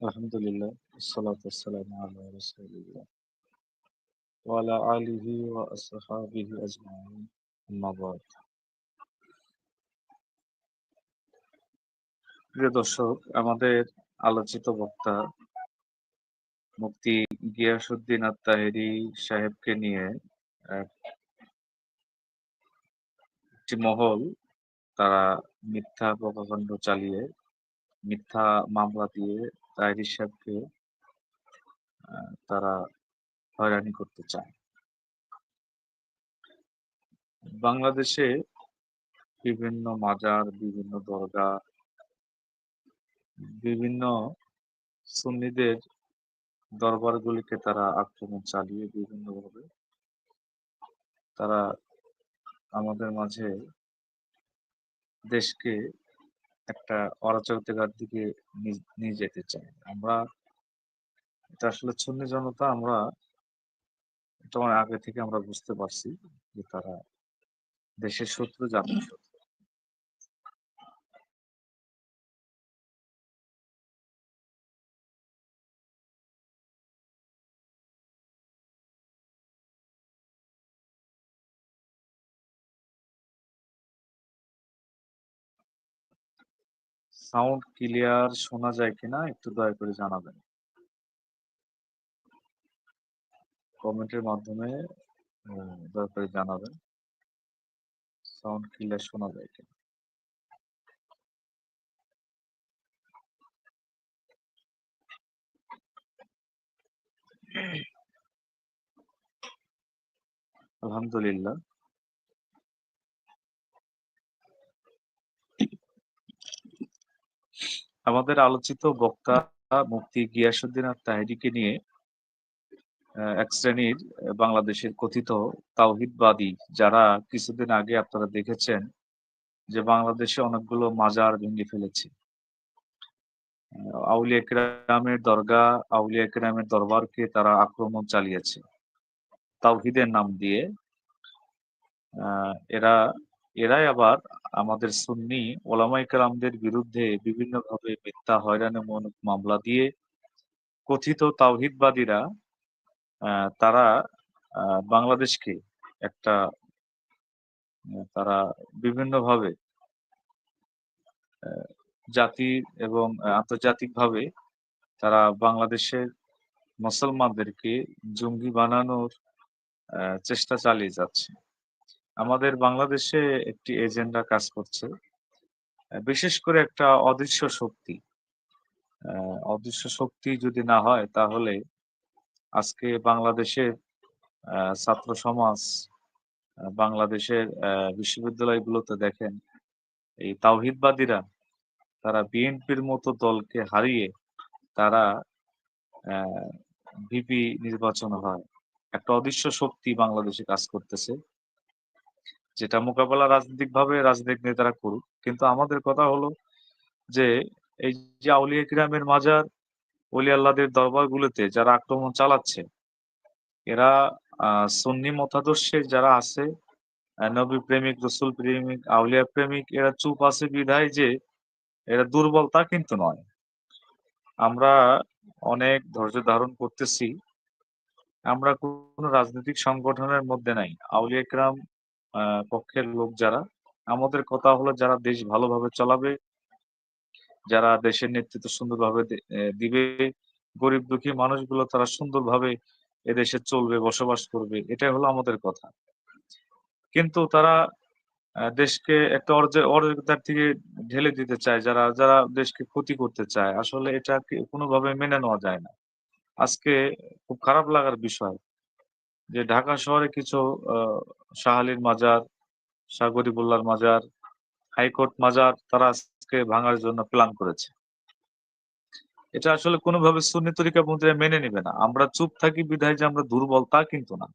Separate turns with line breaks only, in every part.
আলিহি প্রিয় দর্শক, আমাদের আলোচিত বক্তা মুফতি গিয়াসউদ্দিন আত-তাহেরি সাহেবকে নিয়ে একটি মহল তারা মিথ্যা প্রপাগান্ড চালিয়ে, মিথ্যা মামলা দিয়ে তাহেরি সাহেবকে তারা হয়রানি করতে চায়। বাংলাদেশে বিভিন্ন মাজার, বিভিন্ন দরগা বিভিন্ন সুন্নিদের দরবারগুলিকে তারা আক্রমণ চালিয়ে বিভিন্নভাবে তারা আমাদের মাঝে দেশকে একটা অরাজকতার দিকে নিয়ে যেতে চাই। আমরা, এটা আসলে সুন্নি জনতা আমরা তোমার আগে থেকে আমরা বুঝতে পারছি যে তারা দেশের শত্রু, জাতির শত্রু। সাউন্ড ক্লিয়ার শোনা যায় কিনা একটু দয়া করে জানাবেন। কমেন্টের মাধ্যমে দয়া করে জানাবেন। সাউন্ড ক্লিয়ার শোনা যায় কিনা। আলহামদুলিল্লাহ। আমাদের আলোচিত বক্তা মুফতি গিয়াসুদ্দিন আর তাহিরিকে নিয়ে এক শ্রেণির বাংলাদেশের কথিত তাওহিদবাদী যারা কিছুদিন আগে আপনারা দেখেছেন যে বাংলাদেশে অনেকগুলো মাজার ভেঙে ফেলেছে। আউলিয়া কেরামের দরগা, আউলিয়া কেরামের দরবারকে তারা আক্রমণ চালিয়েছে। তাওহিদের নাম দিয়ে এরা এরাই আবার আমাদের সুন্নি ওলামাই কালামদের বিরুদ্ধে বিভিন্নভাবে মিথ্যা, হয়রানিমূলক মামলা দিয়ে কথিত তাওহিদবাদীরা তারা বাংলাদেশকে একটা তারা বিভিন্নভাবে জাতি এবং আন্তর্জাতিকভাবে তারা বাংলাদেশের মুসলমানদেরকে জঙ্গি বানানোর চেষ্টা চালিয়ে যাচ্ছে। আমাদের বাংলাদেশে একটি এজেন্ডা কাজ করছে। বিশেষ করে একটা অদৃশ্য শক্তি। অদৃশ্য শক্তি যদি না হয়, তাহলে আজকে বাংলাদেশের ছাত্র সমাজ বাংলাদেশের বিশ্ববিদ্যালয়গুলোতে দেখেন, এই তাওহিদবাদীরা, তারা বিএনপির মতো দলকে হারিয়ে তারা ভিপি নির্বাচন হয়। একটা অদৃশ্য শক্তি বাংলাদেশে কাজ করতেছে। যেটা মোকাবেলা রাজনৈতিকভাবে রাজনৈতিক নেতারা করুক। কিন্তু আমাদের কথা হলো যে, এই যে আউলিয়া কিরামের মাজার অলি আল্লাহদের দরবারগুলোতে যারা আক্রমণ চালাচ্ছে, এরা সুন্নি মতাদর্শের যারা আছে নবী প্রেমিক, রসুল প্রেমিক, আউলিয়া প্রেমিক, এরা চুপ আছে বিধায় যে, এরা দুর্বল তা কিন্তু নয়। আমরা অনেক ধৈর্য ধারণ করতেছি, আমরা কোন রাজনৈতিক সংগঠনের মধ্যে নাই। আউলিয়া ইকরাম পক্ষের লোক যারা, আমাদের কথা হলো যারা দেশ ভালোভাবে চালাবে, যারা দেশের নেতৃত্ব সুন্দরভাবে দিবে, গরিব দুঃখী মানুষগুলো তারা সুন্দরভাবে এদেশে চলবে, বসবাস করবে, এটাই হলো আমাদের কথা। কিন্তু তারা দেশকে একটা অরাজকতার থেকে ঢেলে দিতে চায়, যারা যারা দেশকে ক্ষতি করতে চায়, আসলে এটা কোনোভাবে মেনে নেওয়া যায় না। আজকে খুব খারাপ লাগার বিষয় যে ঢাকা শহরে কিছু শাহালির মাজার, শাহ গরিবুল্লার মাজার, হাইকোর্ট মাজার তারা আজকে ভাঙার জন্য প্ল্যান করেছে। এটা আসলে কোনোভাবে সুন্নি তরিকা বন্ধুরা মেনে নিবে না। আমরা চুপ থাকি, বিধায় যে আমরা দুর্বল, তা কিন্তু না।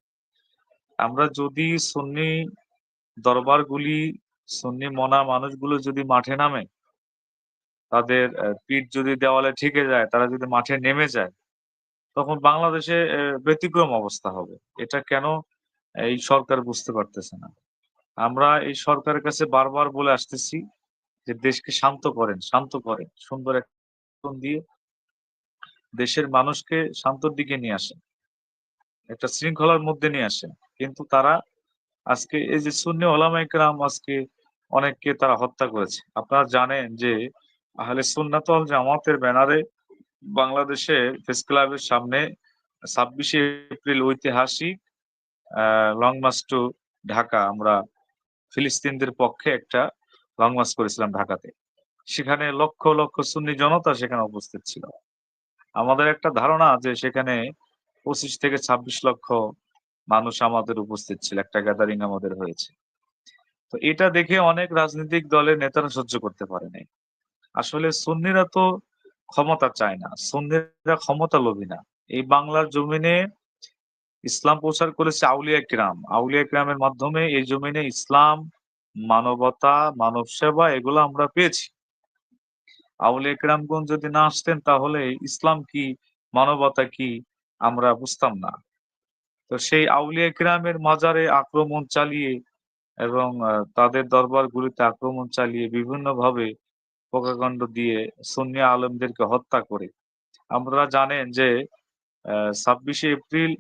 আমরা যদি সুন্নি দরবারগুলি, সুন্নি মনা মানুষগুলো যদি মাঠে নামে, তাদের পিঠ যদি দেওয়ালে ঠেকে যায়, তারা যদি মাঠে নেমে যায় তখন বাংলাদেশে ব্যতিক্রম অবস্থা হবে। এটা কেন এই সরকার বুঝতে পারতেছে না। আমরা এই সরকারের কাছে বারবার বলে আসতেছি যে, দেশকে শান্ত করেন শান্ত করেন, সুন্দর এক দিয়ে দেশের মানুষকে শান্তর দিকে নিয়ে আসেন। একটা শৃঙ্খলার মধ্যে নিয়ে আসেন। কিন্তু তারা আজকে, এই যে সুন্নি ওলামাই কেরাম আজকে অনেককে তারা হত্যা করেছে। আপনারা জানেন যে, আহলে সুন্নাতল জামাতের ব্যানারে বাংলাদেশে প্রেস ক্লাবের সামনে ছাব্বিশে এপ্রিল ঐতিহাসিক লং মার্চ টু ঢাকা আমরা ফিলিস্তিনদের পক্ষে একটা লং মার্চ করেছিলাম ঢাকাতে। সেখানে লক্ষ লক্ষ সুন্নি জনতা সেখানে উপস্থিত ছিল। আমাদের একটা ধারণা যে সেখানে পঁচিশ থেকে ছাব্বিশ লক্ষ মানুষ আমাদের উপস্থিত ছিল, একটা গ্যাদারিং আমাদের হয়েছে। তো এটা দেখে অনেক রাজনৈতিক দলের নেতারা সহ্য করতে পারে নাই। আসলে সুন্নিরা তো ক্ষমতা চায় না, সুন্নিরা ক্ষমতা লোভী না। এই বাংলার জমিনে ইসলাম প্রচার করেছে আউলিয়া কিরাম। আউলিয়া কিরামের মাধ্যমে এই জমিনে ইসলাম, মানবতা মানব সেবা এগুলো আমরা পেয়েছি। আউলিয়া কিরামগণ যদি না আসতেন তাহলে ইসলাম কি, মানবতা কি আমরা বুঝতাম না। তো সেই আউলিয়া কিরামের মাজারে আক্রমণ চালিয়ে এবং তাদের দরবারগুলিতে আক্রমণ চালিয়ে বিভিন্নভাবে প্রকাকাণ্ড দিয়ে সুন্নি আলমদেরকে হত্যা করে। আমরা জানেন যে ছাব্বিশে এপ্রিল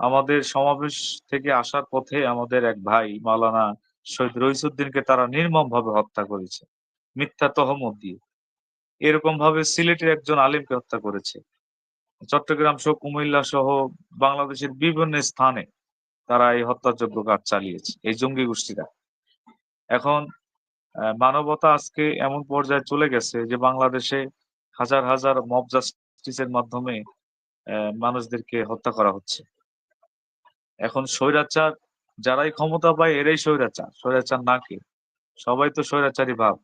আমাদের সমাবেশ থেকে আসার পথে আমাদের এক ভাই, মাওলানা শহীদ রইসুদ্দিনকে তারা নির্মম ভাবে হত্যা করেছে, মিথ্যা তহমত দিয়ে। এরকম ভাবে সিলেটের একজন আলিমকে হত্যা করেছে। চট্টগ্রাম সহ কুমিল্লা সহ বাংলাদেশের বিভিন্ন স্থানে তারা এই হত্যাযোগ্য কাজ চালিয়েছে, এই জঙ্গি গোষ্ঠীরা। এখন মানবতা আজকে এমন পর্যায়ে চলে গেছে যে বাংলাদেশে হাজার হাজার মব জাস্টিসের মাধ্যমে মানুষদেরকে হত্যা করা হচ্ছে। এখন স্বৈরাচার, যারাই ক্ষমতা পায় এরাই স্বৈরাচার। স্বৈরাচার না কে? সবাই তো স্বৈরাচারী ভাব।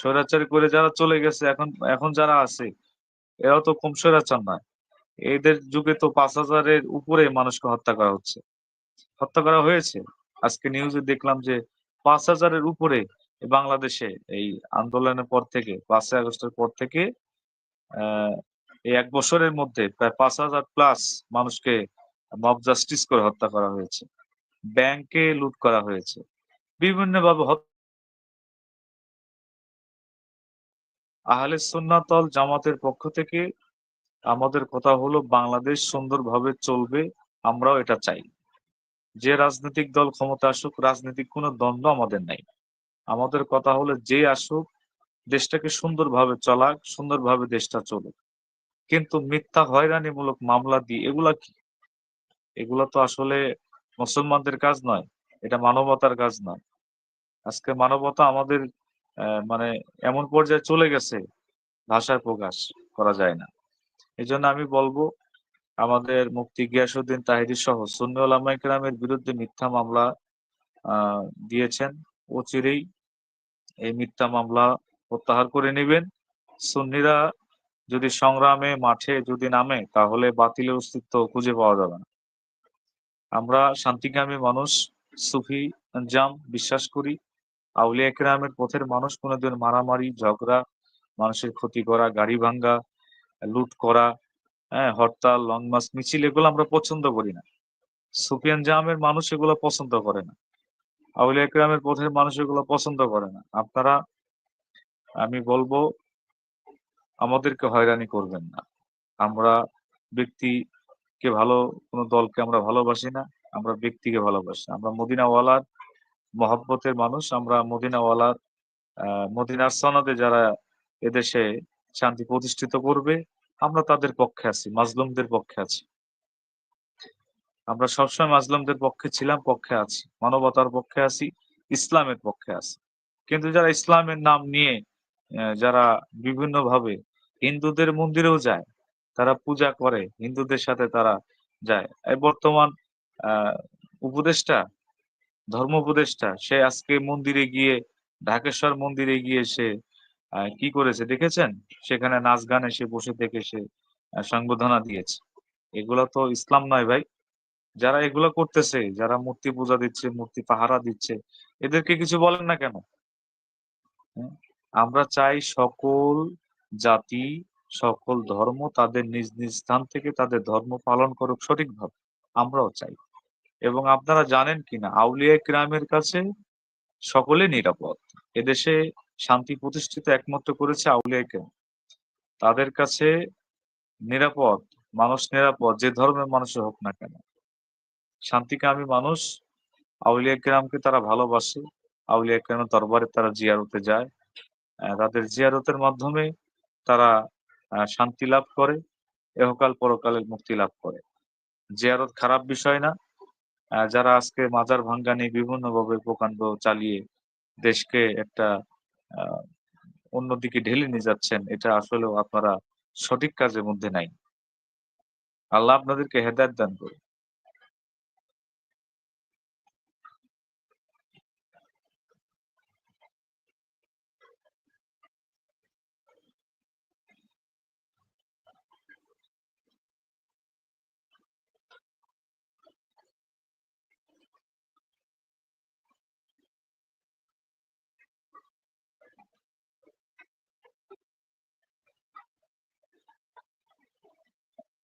স্বৈরাচারী করে যারা চলে গেছে, এখন এখন যারা আছে, এরাও তো কম স্বৈরাচার নয়। এদের যুগে তো পাঁচ হাজারের উপরে মানুষকে হত্যা করা হচ্ছে। হত্যা করা হয়েছে। আজকে নিউজে দেখলাম যে পাঁচ হাজারের উপরে বাংলাদেশে এই আন্দোলনের পর থেকে, পাঁচই আগস্টের পর থেকে এই এক বছরের মধ্যে প্রায় পাঁচ হাজার প্লাস মানুষকে মব জাস্টিস করে হত্যা করা হয়েছে। ব্যাংকে লুট করা হয়েছে। বিভিন্নভাবে আহলে সুন্নাতল জামাতের পক্ষ থেকে আমাদের কথা হলো, বাংলাদেশ সুন্দরভাবে চলবে, আমরাও এটা চাই। যে রাজনৈতিক দল ক্ষমতা আসুক, রাজনৈতিক কোনো দ্বন্দ্ব আমাদের নাই। আমাদের কথা হলো যে আসুক, দেশটাকে সুন্দরভাবে চলাক, সুন্দরভাবে দেশটা চলুক। কিন্তু মিথ্যা, হয়রানিমূলক মামলা দিয়ে এগুলা কি? এগুলা তো আসলে মুসলমানদের কাজ নয়, এটা মানবতার কাজ নয়। আজকে মানবতা আমাদের মানে এমন পর্যায়ে চলে গেছে, ভাষায় প্রকাশ করা যায় না। এই জন্য আমি বলব আমাদের মুক্তি গিয়াসুদ্দিন তাহিরি সহ সুন্নি ওলামাইকরামের বিরুদ্ধে মিথ্যা মামলা দিয়েছেন। অচিরেই এই মিথ্যা মামলা প্রত্যাহার করে নেবেন। সুন্নিরা যদি সংগ্রামে মাঠে যদি নামে, তাহলে বাতিলের অস্তিত্ব খুঁজে পাওয়া যাবে না। আমরা শান্তিকামী মানুষ, সুফি জাম বিশ্বাস করি। আউলিয়া একরামের পথের মানুষ, কোনোদিন মারামারি, ঝগড়া, মানুষের ক্ষতি করা, গাড়ি ভাঙ্গা, লুট করা হ্যাঁ হরতাল লং মাস মিছিল এগুলো আমরা পছন্দ করি না। সুফিয়ান জামের মানুষ এগুলো পছন্দ করে না। আউলিয়া একরামের পথের মানুষ এগুলো পছন্দ করে না। আপনারা, আমি বলব, আমাদেরকে হয়রানি করবেন না। আমরা ব্যক্তি কে ভালো, কোনো দলকে আমরা ভালোবাসি না, আমরা ব্যক্তিকে ভালোবাসি আমরা মদিনাওয়ালার মহব্বতের মানুষ, আমরা মদিনাওয়ালার মদিনার সনদে যারা এদেশে শান্তি প্রতিষ্ঠিত করবে আমরা তাদের পক্ষে আছি, মাজলুমদের পক্ষে আছি। আমরা সবসময় মাজলুমদের পক্ষে ছিলাম, পক্ষে আছি। মানবতার পক্ষে আছি, ইসলামের পক্ষে আছি। কিন্তু যারা ইসলামের নাম নিয়ে যারা বিভিন্নভাবে হিন্দুদের মন্দিরেও যায়, তারা পূজা করে, হিন্দুদের সাথে তারা যায়। এই বর্তমান উপদেষ্টা ধর্ম উপদেষ্টা সে আজকে মন্দিরে গিয়ে, ঢাকেশ্বর মন্দিরে গিয়ে সে কি করেছে দেখেছেন? সেখানে নাচ গানে সে বসে থেকে সে সংবোধনা দিয়েছে। এগুলো তো ইসলাম নয় ভাই। যারা এগুলো করতেছে, যারা মূর্তি পূজা দিচ্ছে, মূর্তি পাহারা দিচ্ছে, এদেরকে কিছু বলেন না কেন? আমরা চাই সকল জাতি, সকল ধর্ম তাদের নিজ নিজ স্থান থেকে তাদের ধর্ম পালন করুক সঠিকভাবে। আমরাও চাই। এবং আপনারা জানেন কিনা আউলিয়া গ্রামের কাছে সকলে নিরাপদ। এদেশে শান্তি প্রতিষ্ঠিত একমাত্র করেছে আউলিয়া গ্রাম তাদের কাছে নিরাপদ, মানুষ নিরাপদ যে ধর্মের মানুষই হোক না কেন। শান্তিকামী মানুষ আউলিয়া গ্রামকে তারা ভালোবাসে। আউলিয়া কেরামের দরবারে তারা জিয়ারতে যায়। তাদের জিয়ারতের মাধ্যমে তারা শান্তি লাভ করে, এহকাল পরকালের মুক্তি লাভ করে। জিয়ারত খারাপ বিষয় না। যারা আজকে মাজার ভাঙ্গা নিয়ে বিভিন্নভাবে প্রকাণ্ড চালিয়ে দেশকে একটা অন্যদিকে ঢেলে নিয়ে যাচ্ছেন, এটা আসলেও আপনারা সঠিক কাজের মধ্যে নাই। আল্লাহ আপনাদেরকে হেদায়ত দান করুন।